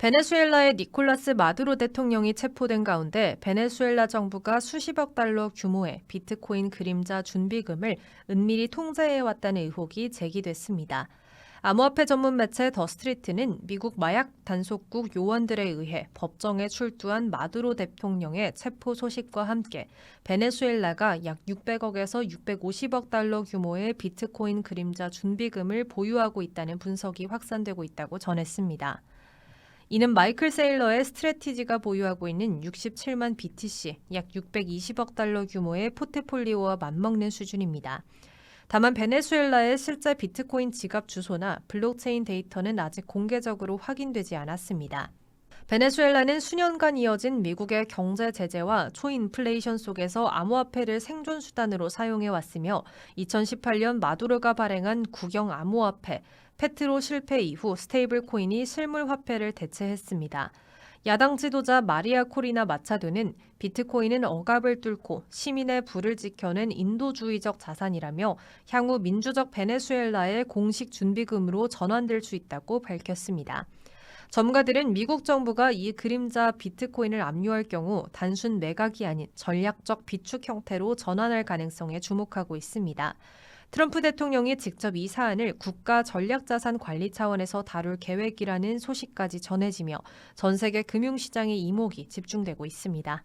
베네수엘라의 니콜라스 마두로 대통령이 체포된 가운데 베네수엘라 정부가 수십억 달러 규모의 비트코인 그림자 준비금을 은밀히 통제해왔다는 의혹이 제기됐습니다. 암호화폐 전문 매체 더 스트리트는 미국 마약 단속국 요원들에 의해 법정에 출두한 마두로 대통령의 체포 소식과 함께 베네수엘라가 약 600억에서 650억 달러 규모의 비트코인 그림자 준비금을 보유하고 있다는 분석이 확산되고 있다고 전했습니다. 이는 마이클 세일러의 스트레티지가 보유하고 있는 67만 BTC, 약 620억 달러 규모의 포트폴리오와 맞먹는 수준입니다. 다만 베네수엘라의 실제 비트코인 지갑 주소나 블록체인 데이터는 아직 공개적으로 확인되지 않았습니다. 베네수엘라는 수년간 이어진 미국의 경제 제재와 초인플레이션 속에서 암호화폐를 생존 수단으로 사용해 왔으며 2018년 마두로가 발행한 국영 암호화폐 페트로 실패 이후 스테이블 코인이 실물 화폐를 대체했습니다. 야당 지도자 마리아 코리나 마차도는 비트코인은 억압을 뚫고 시민의 부를 지켜낸 인도주의적 자산이라며 향후 민주적 베네수엘라의 공식 준비금으로 전환될 수 있다고 밝혔습니다. 전문가들은 미국 정부가 이 그림자 비트코인을 압류할 경우 단순 매각이 아닌 전략적 비축 형태로 전환할 가능성에 주목하고 있습니다. 트럼프 대통령이 직접 이 사안을 국가 전략자산 관리 차원에서 다룰 계획이라는 소식까지 전해지며 전 세계 금융시장의 이목이 집중되고 있습니다.